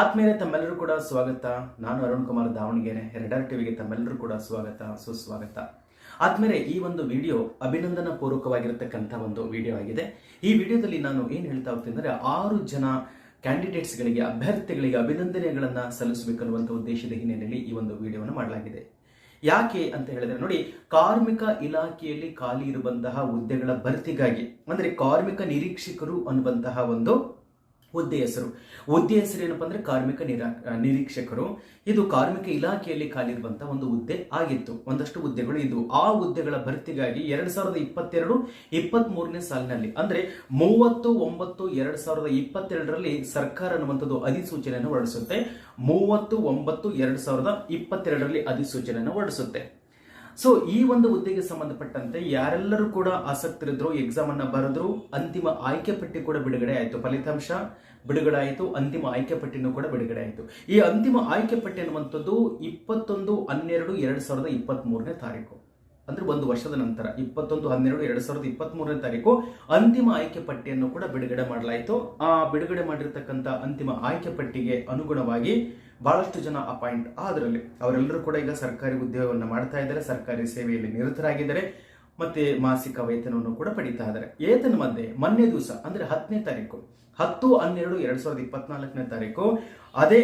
ಆತ್ಮೀಯರೇ ತಮ್ಮೆಲ್ಲರೂ ಕೂಡ ಸ್ವಾಗತ. ನಾನು ಅರುಣ್ ಕುಮಾರ್ ದಾವಣಗೆರೆ ರೆಡರ್ ಟಿವಿಗೆ ತಮ್ಮೆಲ್ಲರೂ ಕೂಡ ಸ್ವಾಗತ, ಸುಸ್ವಾಗತ. ಆದ್ಮೇಲೆ ಈ ಒಂದು ವಿಡಿಯೋ ಅಭಿನಂದನ ಪೂರ್ವಕವಾಗಿರತಕ್ಕಂಥ ಒಂದು ವಿಡಿಯೋ ಆಗಿದೆ. ಈ ವಿಡಿಯೋದಲ್ಲಿ ನಾನು ಏನು ಹೇಳ್ತಾ ಹೋಗ್ತೀನಿ ಅಂದ್ರೆ ಆರು ಜನ ಕ್ಯಾಂಡಿಡೇಟ್ಸ್ಗಳಿಗೆ, ಅಭ್ಯರ್ಥಿಗಳಿಗೆ ಅಭಿನಂದನೆಗಳನ್ನ ಸಲ್ಲಿಸಬೇಕನ್ನುವಂಥ ಉದ್ದೇಶದ ಹಿನ್ನೆಲೆಯಲ್ಲಿ ಈ ಒಂದು ವಿಡಿಯೋವನ್ನು ಮಾಡಲಾಗಿದೆ. ಯಾಕೆ ಅಂತ ಹೇಳಿದ್ರೆ, ನೋಡಿ, ಕಾರ್ಮಿಕ ಇಲಾಖೆಯಲ್ಲಿ ಖಾಲಿ ಇರುವಂತಹ ಹುದ್ದೆಗಳ ಭರ್ತಿಗಾಗಿ, ಅಂದ್ರೆ ಕಾರ್ಮಿಕ ನಿರೀಕ್ಷಕರು ಅನ್ನುವಂತಹ ಒಂದು ಹುದ್ದೆ ಹೆಸರು. ಹುದ್ದೆ ಹೆಸರು ಏನಪ್ಪಾ ಅಂದ್ರೆ ಕಾರ್ಮಿಕ ನಿರಾ, ನಿರೀಕ್ಷಕರು. ಇದು ಕಾರ್ಮಿಕ ಇಲಾಖೆಯಲ್ಲಿ ಖಾಲಿ ಇರುವಂತಹ ಒಂದು ಹುದ್ದೆ ಆಗಿತ್ತು. ಒಂದಷ್ಟು ಹುದ್ದೆಗಳು ಇದ್ವು. ಆ ಹುದ್ದೆಗಳ ಭರ್ತಿಗಾಗಿ ಎರಡ್ ಸಾವಿರದ ಇಪ್ಪತ್ತೆರಡು ಇಪ್ಪತ್ತ್ ಮೂರನೇ ಸಾಲಿನಲ್ಲಿ, ಅಂದ್ರೆ ಮೂವತ್ತು, ಒಂಬತ್ತು, ಎರಡ್ ಸಾವಿರದ ಇಪ್ಪತ್ತೆರಡರಲ್ಲಿ ಸರ್ಕಾರ ಅನ್ನುವಂಥದ್ದು ಅಧಿಸೂಚನೆಯನ್ನು ಹೊರಡಿಸುತ್ತೆ. ಮೂವತ್ತು, ಒಂಬತ್ತು, ಎರಡ್ ಸಾವಿರದ ಇಪ್ಪತ್ತೆರಡರಲ್ಲಿ ಅಧಿಸೂಚನೆಯನ್ನು ಹೊರಡಿಸುತ್ತೆ. ಸೊ ಈ ಒಂದು ಹುದ್ದೆಗೆ ಸಂಬಂಧಪಟ್ಟಂತೆ ಯಾರೆಲ್ಲರೂ ಕೂಡ ಆಸಕ್ತರಿದ್ರು ಎಕ್ಸಾಮ್ ಅನ್ನ ಬರೆದ್ರು, ಅಂತಿಮ ಆಯ್ಕೆ ಪಟ್ಟಿ ಕೂಡ ಬಿಡುಗಡೆ ಆಯಿತು, ಫಲಿತಾಂಶ ಬಿಡುಗಡೆ ಆಯಿತು, ಅಂತಿಮ ಆಯ್ಕೆ ಪಟ್ಟಿನೂ ಕೂಡ ಬಿಡುಗಡೆ ಆಯಿತು. ಈ ಅಂತಿಮ ಆಯ್ಕೆ ಪಟ್ಟಿ ಅನ್ನುವಂಥದ್ದು ಇಪ್ಪತ್ತೊಂದು, ಹನ್ನೆರಡು, ಎರಡು ಸಾವಿರದ ಇಪ್ಪತ್ತ್ ಮೂರನೇ ತಾರೀಕು. ಅಂದ್ರೆ ಒಂದು ವರ್ಷದ ನಂತರ, ಇಪ್ಪತ್ತೊಂದು, ಹನ್ನೆರಡು, ಎರಡ್ ಸಾವಿರದ ಇಪ್ಪತ್ತ್ ಮೂರನೇ ತಾರೀಕು ಅಂತಿಮ ಆಯ್ಕೆ ಪಟ್ಟಿಯನ್ನು ಕೂಡ ಬಿಡುಗಡೆ ಮಾಡಲಾಯಿತು. ಆ ಬಿಡುಗಡೆ ಮಾಡಿರ್ತಕ್ಕಂಥ ಅಂತಿಮ ಆಯ್ಕೆ ಪಟ್ಟಿಗೆ ಅನುಗುಣವಾಗಿ ಬಹಳಷ್ಟು ಜನ ಅಪಾಯಿಂಟ್ ಆದ್ರಲ್ಲಿ. ಅವರೆಲ್ಲರೂ ಕೂಡ ಈಗ ಸರ್ಕಾರಿ ಉದ್ಯೋಗವನ್ನು ಮಾಡ್ತಾ ಇದ್ದಾರೆ, ಸರ್ಕಾರಿ ಸೇವೆಯಲ್ಲಿ ನಿರತರಾಗಿದ್ದಾರೆ, ಮತ್ತೆ ಮಾಸಿಕ ವೇತನವನ್ನು ಕೂಡ ಪಡಿತಾ ಇದ್ದಾರೆ. ಏತನ ಮಧ್ಯೆ ಮೊನ್ನೆ ದಿವಸ, ಅಂದ್ರೆ ಹತ್ತನೇ ತಾರೀಕು, ಹತ್ತು, ಹನ್ನೆರಡು, ಎರಡ್ ಸಾವಿರದ ಇಪ್ಪತ್ನಾಲ್ಕನೇ ತಾರೀಕು, ಅದೇ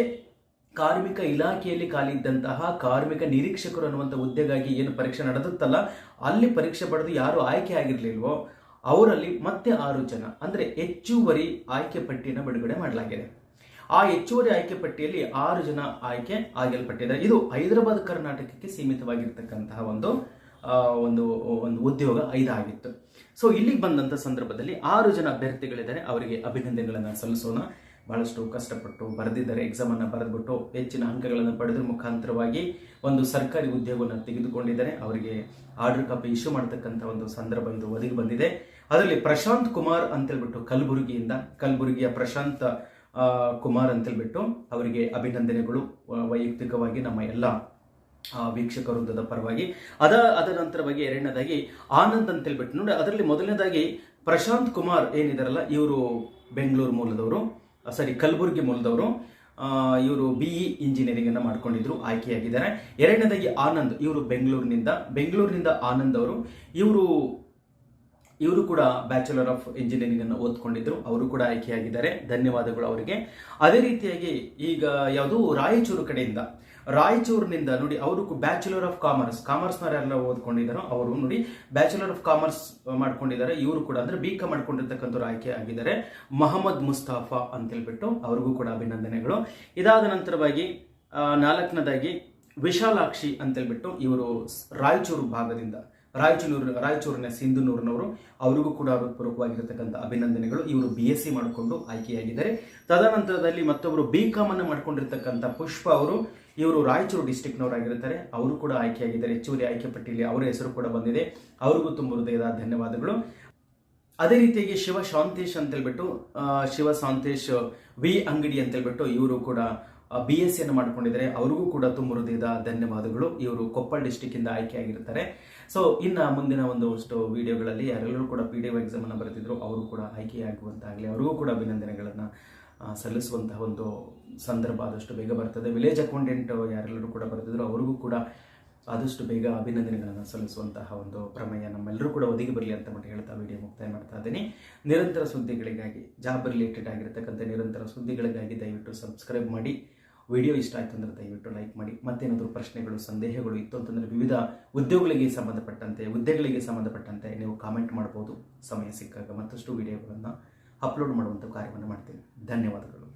ಕಾರ್ಮಿಕ ಇಲಾಖೆಯಲ್ಲಿ ಖಾಲಿ ಇದ್ದಂತಹ ಕಾರ್ಮಿಕ ನಿರೀಕ್ಷಕರು ಅನ್ನುವಂಥ ಹುದ್ದೆಗಾಗಿ ಏನು ಪರೀಕ್ಷೆ ನಡೆದುತ್ತಲ್ಲ, ಅಲ್ಲಿ ಪರೀಕ್ಷೆ ಪಡೆದು ಯಾರು ಆಯ್ಕೆ ಆಗಿರಲಿಲ್ವೋ ಅವರಲ್ಲಿ ಮತ್ತೆ ಆರು ಜನ, ಅಂದರೆ ಹೆಚ್ಚುವರಿ ಆಯ್ಕೆ ಪಟ್ಟಿಯನ್ನು ಬಿಡುಗಡೆ ಮಾಡಲಾಗಿದೆ. ಆ ಹೆಚ್ಚುವರಿ ಆಯ್ಕೆ ಪಟ್ಟಿಯಲ್ಲಿ ಆರು ಜನ ಆಯ್ಕೆ ಆಗಲ್ಪಟ್ಟಿದ್ದಾರೆ ಇದು ಹೈದರಾಬಾದ್ ಕರ್ನಾಟಕಕ್ಕೆ ಸೀಮಿತವಾಗಿರ್ತಕ್ಕಂತಹ ಒಂದು ಒಂದು ಒಂದು ಉದ್ಯೋಗ ಐದಾಗಿತ್ತು ಸೊ ಇಲ್ಲಿಗೆ ಬಂದಂಥ ಸಂದರ್ಭದಲ್ಲಿ ಆರು ಜನ ಅಭ್ಯರ್ಥಿಗಳಿದ್ದಾರೆ. ಅವರಿಗೆ ಅಭಿನಂದನೆಗಳನ್ನು ಸಲ್ಲಿಸೋಣ. ಬಹಳಷ್ಟು ಕಷ್ಟಪಟ್ಟು ಬರೆದಿದ್ದಾರೆ. ಎಕ್ಸಾಮ್ ಅನ್ನ ಬರೆದ್ಬಿಟ್ಟು ಹೆಚ್ಚಿನ ಅಂಕಗಳನ್ನು ಪಡೆದ್ರ ಮುಖಾಂತರವಾಗಿ ಒಂದು ಸರ್ಕಾರಿ ಉದ್ಯೋಗವನ್ನು ತೆಗೆದುಕೊಂಡಿದ್ದಾರೆ. ಅವರಿಗೆ ಆರ್ಡರ್ ಕಾಪಿ ಇಶ್ಯೂ ಮಾಡತಕ್ಕಂಥ ಒಂದು ಸಂದರ್ಭ ಇದು ಒದಗಿ ಬಂದಿದೆ. ಅದರಲ್ಲಿ ಪ್ರಶಾಂತ್ ಕುಮಾರ್ ಅಂತೇಳ್ಬಿಟ್ಟು ಕಲಬುರಗಿಯಿಂದ, ಕಲಬುರಗಿಯ ಪ್ರಶಾಂತ್ ಕುಮಾರ್ ಅಂತೇಳ್ಬಿಟ್ಟು ಅವರಿಗೆ ಅಭಿನಂದನೆಗಳು. ವೈಯಕ್ತಿಕವಾಗಿ ನಮ್ಮ ಎಲ್ಲ ವೀಕ್ಷಕ ವೃಂದದ ಪರವಾಗಿ. ಅದ ಅದರ ನಂತರವಾಗಿ ಎರಡನೇದಾಗಿ ಆನಂದ್ ಅಂತೇಳ್ಬಿಟ್ಟು. ನೋಡಿ, ಅದರಲ್ಲಿ ಮೊದಲನೇದಾಗಿ ಪ್ರಶಾಂತ್ ಕುಮಾರ್ ಏನಿದಾರಲ್ಲ, ಇವರು ಬೆಂಗಳೂರು ಮೂಲದವರು. ಸಾರಿ, ಕಲಬುರಗಿ ಮೂಲದವರು ಇವರು ಬಿ ಇ ಇಂಜಿನಿಯರಿಂಗ್ ಅನ್ನ ಮಾಡ್ಕೊಂಡಿದ್ರು, ಆಯ್ಕೆಯಾಗಿದ್ದಾರೆ. ಎರಡನೇದಾಗಿ ಆನಂದ್, ಇವರು ಬೆಂಗಳೂರಿನಿಂದ. ಬೆಂಗಳೂರಿನಿಂದ ಆನಂದ್ ಅವರು, ಇವರು ಇವರು ಕೂಡ ಬ್ಯಾಚುಲರ್ ಆಫ್ ಇಂಜಿನಿಯರಿಂಗ್ ಅನ್ನು ಓದ್ಕೊಂಡಿದ್ರು, ಅವರು ಕೂಡ ಆಯ್ಕೆಯಾಗಿದ್ದಾರೆ. ಧನ್ಯವಾದಗಳು ಅವರಿಗೆ. ಅದೇ ರೀತಿಯಾಗಿ ಈಗ ಯಾವುದು ರಾಯಚೂರು ಕಡೆಯಿಂದ ರಾಯಚೂರಿನಿಂದ ನೋಡಿ, ಅವರು ಬ್ಯಾಚುಲರ್ ಆಫ್ ಕಾಮರ್ಸ್ ಕಾಮರ್ಸ್ ಯಾರೆಲ್ಲ ಓದ್ಕೊಂಡಿದ್ದಾರೋ ಅವರು ನೋಡಿ ಬ್ಯಾಚುಲರ್ ಆಫ್ ಕಾಮರ್ಸ್ ಮಾಡ್ಕೊಂಡಿದ್ದಾರೆ. ಇವರು ಕೂಡ ಅಂದ್ರೆ ಬಿ ಕಾಮ್ ಮಾಡ್ಕೊಂಡಿರ್ತಕ್ಕಂಥವ್ರು ಆಯ್ಕೆ ಆಗಿದ್ದಾರೆ. ಮೊಹಮ್ಮದ್ ಮುಸ್ತಾಫಾ ಅಂತ ಹೇಳ್ಬಿಟ್ಟು ಅವ್ರಿಗೂ ಕೂಡ ಅಭಿನಂದನೆಗಳು. ಇದಾದ ನಂತರವಾಗಿ ನಾಲ್ಕನದಾಗಿ ವಿಶಾಲಾಕ್ಷಿ ಅಂತ ಹೇಳ್ಬಿಟ್ಟು ಇವರು ರಾಯಚೂರು ಭಾಗದಿಂದ, ರಾಯಚೂರು, ರಾಯಚೂರಿನ ಸಿಂಧುನೂರಿನವರು, ಅವರಿಗೂ ಕೂಡ ಹೃತ್ಪೂರ್ವಕವಾಗಿರತಕ್ಕಂಥ ಅಭಿನಂದನೆಗಳು. ಇವರು ಬಿ ಎಸ್ ಸಿ ಮಾಡಿಕೊಂಡು ಆಯ್ಕೆಯಾಗಿದ್ದಾರೆ. ತದನಂತರದಲ್ಲಿ ಮತ್ತೊಬ್ಬರು ಬಿ ಕಾಮ್ ಅನ್ನು ಮಾಡ್ಕೊಂಡಿರ್ತಕ್ಕಂಥ ಪುಷ್ಪ ಅವರು ಇವರು ರಾಯಚೂರು ಡಿಸ್ಟಿಕ್ನವರಾಗಿರ್ತಾರೆ ಅವರು ಕೂಡ ಆಯ್ಕೆಯಾಗಿದ್ದಾರೆ. ಹೆಚ್ಚುವರಿ ಆಯ್ಕೆ ಪಟ್ಟಿಯಲ್ಲಿ ಅವರ ಹೆಸರು ಕೂಡ ಬಂದಿದೆ. ಅವರಿಗೂ ತುಂಬ ಹೃದಯದ ಧನ್ಯವಾದಗಳು. ಅದೇ ರೀತಿಯಾಗಿ ಶಿವ ಶಾಂತೇಶ್ ಅಂತ ಹೇಳ್ಬಿಟ್ಟು ಆ, ಶಿವ ಶಾಂತೇಶ್ ವಿ ಅಂಗಡಿ ಅಂತ ಹೇಳ್ಬಿಟ್ಟು ಇವರು ಕೂಡ ಬಿ ಎಸ್ ಸಿಯನ್ನು ಮಾಡಿಕೊಂಡಿದ್ದಾರೆ. ಅವರಿಗೂ ಕೂಡ ತುಂಬ ಹೃದಯದ ಧನ್ಯವಾದಗಳು. ಇವರು ಕೊಪ್ಪಳ ಡಿಸ್ಟಿಕ್ಕಿಂದ ಆಯ್ಕೆಯಾಗಿರ್ತಾರೆ ಸೊ ಇನ್ನು ಮುಂದಿನ ಒಂದಷ್ಟು ವಿಡಿಯೋಗಳಲ್ಲಿ ಯಾರೆಲ್ಲರೂ ಕೂಡ ಪಿ ಡಿ ಒ ಎಕ್ಸಾಮ್ ಅನ್ನು ಬರೆದಿದ್ರು ಅವರು ಕೂಡ ಆಯ್ಕೆಯಾಗುವಂತಾಗಲಿ. ಅವರಿಗೂ ಕೂಡ ಅಭಿನಂದನೆಗಳನ್ನು ಸಲ್ಲಿಸುವಂತಹ ಒಂದು ಸಂದರ್ಭ ಆದಷ್ಟು ಬೇಗ ಬರ್ತದೆ. ವಿಲೇಜ್ ಅಕೌಂಟೆಂಟ್ ಯಾರೆಲ್ಲರೂ ಕೂಡ ಬರ್ತಿದ್ರು, ಅವರಿಗೂ ಕೂಡ ಆದಷ್ಟು ಬೇಗ ಅಭಿನಂದನೆಗಳನ್ನು ಸಲ್ಲಿಸುವಂತಹ ಒಂದು ಪ್ರಮೇಯ ನಮ್ಮೆಲ್ಲರೂ ಕೂಡ ಒದಗಿ ಬರಲಿ ಅಂತ ಮಾಡಿ ಹೇಳ್ತಾ ವಿಡಿಯೋ ಮುಕ್ತಾಯ ಮಾಡ್ತಾ ಇದ್ದೀನಿ. ನಿರಂತರ ಸುದ್ದಿಗಳಿಗಾಗಿ ಜಾಬ್ ರಿಲೇಟೆಡ್ ಆಗಿರ್ತಕ್ಕಂಥ ನಿರಂತರ ಸುದ್ದಿಗಳಿಗಾಗಿ ದಯವಿಟ್ಟು ಸಬ್ಸ್ಕ್ರೈಬ್ ಮಾಡಿ. ವಿಡಿಯೋ ಇಷ್ಟ ಆಯ್ತು ಅಂದರೆ ದಯವಿಟ್ಟು ಲೈಕ್ ಮಾಡಿ. ಮತ್ತೇನಾದರೂ ಪ್ರಶ್ನೆಗಳು, ಸಂದೇಹಗಳು ಇತ್ತು ಅಂತಂದರೆ ವಿವಿಧ ಉದ್ಯೋಗಗಳಿಗೆ ಸಂಬಂಧಪಟ್ಟಂತೆ, ಹುದ್ದೆಗಳಿಗೆ ಸಂಬಂಧಪಟ್ಟಂತೆ ನೀವು ಕಾಮೆಂಟ್ ಮಾಡ್ಬೋದು. ಸಮಯ ಸಿಕ್ಕಾಗ ಮತ್ತಷ್ಟು ವಿಡಿಯೋಗಳನ್ನು ಅಪ್ಲೋಡ್ ಮಾಡುವಂಥ ಕಾರ್ಯವನ್ನು ಮಾಡ್ತೇನೆ. ಧನ್ಯವಾದಗಳು.